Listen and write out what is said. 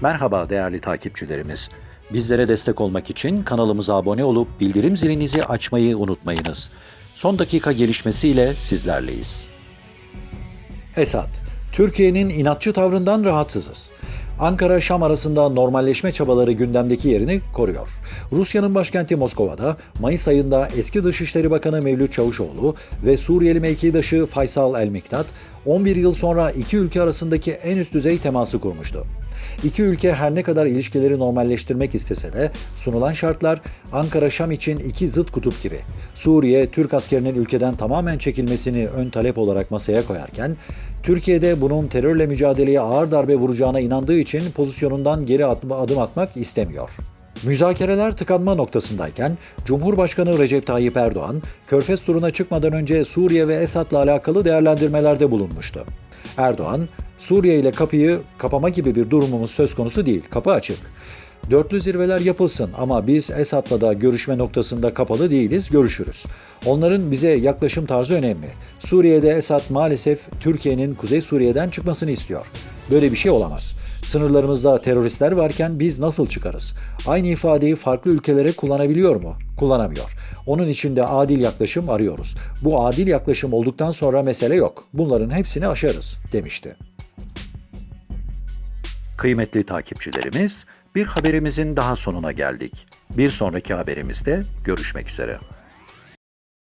Merhaba değerli takipçilerimiz. Bizlere destek olmak için kanalımıza abone olup bildirim zilinizi açmayı unutmayınız. Son dakika gelişmesiyle sizlerleyiz. Esad, Türkiye'nin inatçı tavrından rahatsızız. Ankara-Şam arasında normalleşme çabaları gündemdeki yerini koruyor. Rusya'nın başkenti Moskova'da Mayıs ayında eski Dışişleri Bakanı Mevlüt Çavuşoğlu ve Suriyeli mevkidaşı Faysal El-Miktat 11 yıl sonra iki ülke arasındaki en üst düzey teması kurmuştu. İki ülke her ne kadar ilişkileri normalleştirmek istese de sunulan şartlar Ankara-Şam için iki zıt kutup gibi. Suriye, Türk askerinin ülkeden tamamen çekilmesini ön talep olarak masaya koyarken, Türkiye'de bunun terörle mücadeleye ağır darbe vuracağına inandığı için pozisyonundan geri adım atmak istemiyor. Müzakereler tıkanma noktasındayken Cumhurbaşkanı Recep Tayyip Erdoğan, Körfez turuna çıkmadan önce Suriye ve Esad'la alakalı değerlendirmelerde bulunmuştu. Erdoğan, Suriye ile kapıyı kapama gibi bir durumumuz söz konusu değil, kapı açık. Dörtlü zirveler yapılsın ama biz Esad'la da görüşme noktasında kapalı değiliz, görüşürüz. Onların bize yaklaşım tarzı önemli. Suriye'de Esad maalesef Türkiye'nin Kuzey Suriye'den çıkmasını istiyor. Böyle bir şey olamaz. Sınırlarımızda teröristler varken biz nasıl çıkarız? Aynı ifadeyi farklı ülkelere kullanabiliyor mu? Kullanamıyor. Onun için de adil yaklaşım arıyoruz. Bu adil yaklaşım olduktan sonra mesele yok. Bunların hepsini aşarız demişti. Kıymetli takipçilerimiz, bir haberimizin daha sonuna geldik. Bir sonraki haberimizde görüşmek üzere.